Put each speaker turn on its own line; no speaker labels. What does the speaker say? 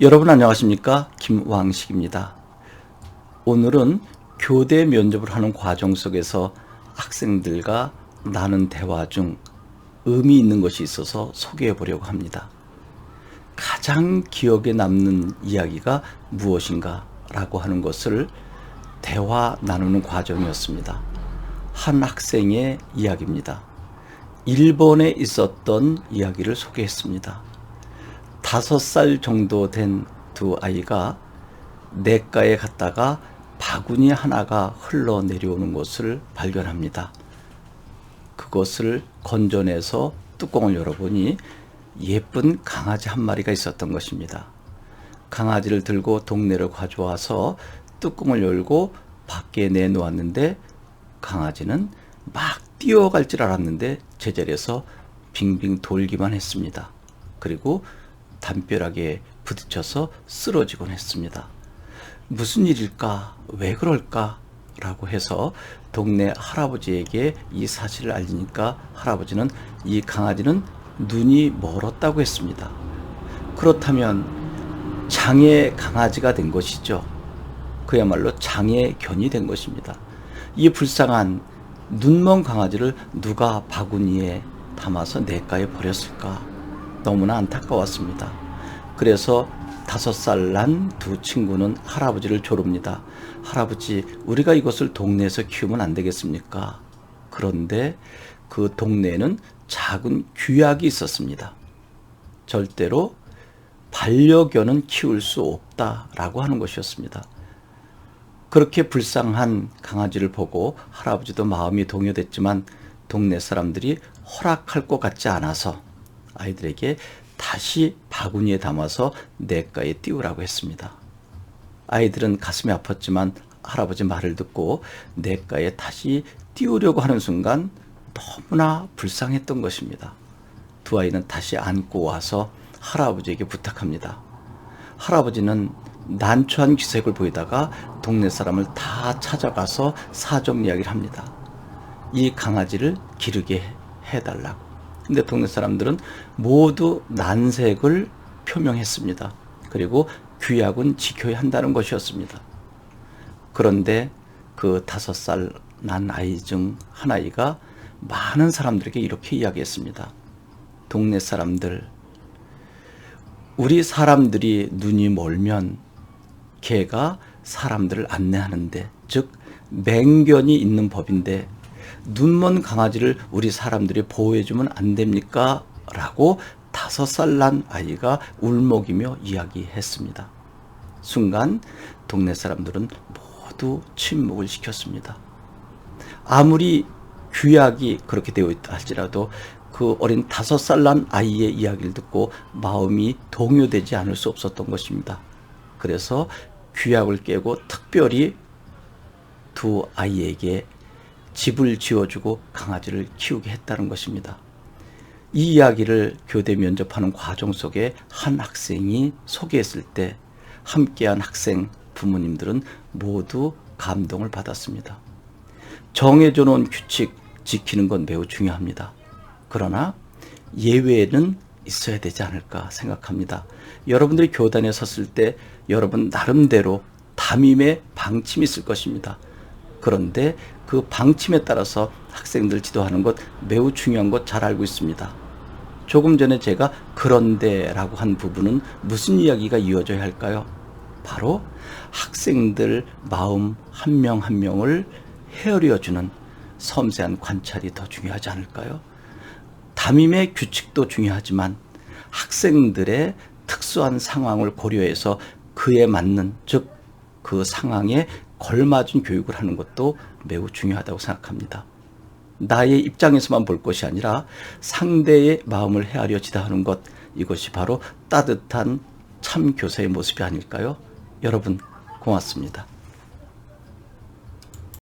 여러분 안녕하십니까? 김왕식입니다. 오늘은 교대 면접을 하는 과정 속에서 학생들과 나눈 대화 중 의미 있는 것이 있어서 소개해 보려고 합니다. 가장 기억에 남는 이야기가 무엇인가 라고 하는 것을 대화 나누는 과정이었습니다. 한 학생의 이야기입니다. 일본에 있었던 이야기를 소개했습니다. 다섯 살 정도 된 두 아이가 냇가에 갔다가 바구니 하나가 흘러 내려오는 것을 발견합니다. 그것을 건져내서 뚜껑을 열어보니 예쁜 강아지 한 마리가 있었던 것입니다. 강아지를 들고 동네를 가져와서 뚜껑을 열고 밖에 내놓았는데 강아지는 막 뛰어갈 줄 알았는데 제자리에서 빙빙 돌기만 했습니다. 그리고 담벼락에 부딪혀서 쓰러지곤 했습니다. 무슨 일일까? 왜 그럴까? 라고 해서 동네 할아버지에게 이 사실을 알리니까 할아버지는 이 강아지는 눈이 멀었다고 했습니다. 그렇다면 장애 강아지가 된 것이죠. 그야말로 장애 견이 된 것입니다. 이 불쌍한 눈먼 강아지를 누가 바구니에 담아서 냇가에 버렸을까? 너무나 안타까웠습니다. 그래서 다섯 살 난 두 친구는 할아버지를 조릅니다. 할아버지, 우리가 이것을 동네에서 키우면 안 되겠습니까? 그런데 그 동네에는 작은 규약이 있었습니다. 절대로 반려견은 키울 수 없다라고 하는 것이었습니다. 그렇게 불쌍한 강아지를 보고 할아버지도 마음이 동요됐지만 동네 사람들이 허락할 것 같지 않아서 아이들에게 다시 바구니에 담아서 냇가에 띄우라고 했습니다. 아이들은 가슴이 아팠지만 할아버지 말을 듣고 냇가에 다시 띄우려고 하는 순간 너무나 불쌍했던 것입니다. 두 아이는 다시 안고 와서 할아버지에게 부탁합니다. 할아버지는 난처한 기색을 보이다가 동네 사람을 다 찾아가서 사정 이야기를 합니다. 이 강아지를 기르게 해달라고. 근데 동네 사람들은 모두 난색을 표명했습니다. 그리고 규약은 지켜야 한다는 것이었습니다. 그런데 그 다섯 살 난 아이 중 한 아이가 많은 사람들에게 이렇게 이야기했습니다. 동네 사람들, 우리 사람들이 눈이 멀면 개가 사람들을 안내하는데, 즉, 맹견이 있는 법인데 눈먼 강아지를 우리 사람들이 보호해주면 안 됩니까? 라고 다섯 살 난 아이가 울먹이며 이야기했습니다. 순간 동네 사람들은 모두 침묵을 시켰습니다. 아무리 규약이 그렇게 되어 있다 할지라도 그 어린 다섯 살 난 아이의 이야기를 듣고 마음이 동요되지 않을 수 없었던 것입니다. 그래서 규약을 깨고 특별히 두 아이에게 집을 지어주고 강아지를 키우게 했다는 것입니다. 이 이야기를 교대 면접하는 과정 속에 한 학생이 소개했을 때 함께한 학생 부모님들은 모두 감동을 받았습니다. 정해져 놓은 규칙 지키는 건 매우 중요합니다. 그러나 예외는 있어야 되지 않을까 생각합니다. 여러분들이 교단에 섰을 때 여러분 나름대로 담임의 방침이 있을 것입니다. 그런데 그 방침에 따라서 학생들 지도하는 것 매우 중요한 것 잘 알고 있습니다. 조금 전에 제가 그런데라고 한 부분은 무슨 이야기가 이어져야 할까요? 바로 학생들 마음 한 명한 한 명을 헤아려 주는 섬세한 관찰이 더 중요하지 않을까요? 담임의 규칙도 중요하지만 학생들의 특수한 상황을 고려해서 그에 맞는 즉 그 상황에 걸맞은 교육을 하는 것도 매우 중요하다고 생각합니다. 나의 입장에서만 볼 것이 아니라 상대의 마음을 헤아려 지다하는 것 이것이 바로 따뜻한 참 교사의 모습이 아닐까요? 여러분 고맙습니다.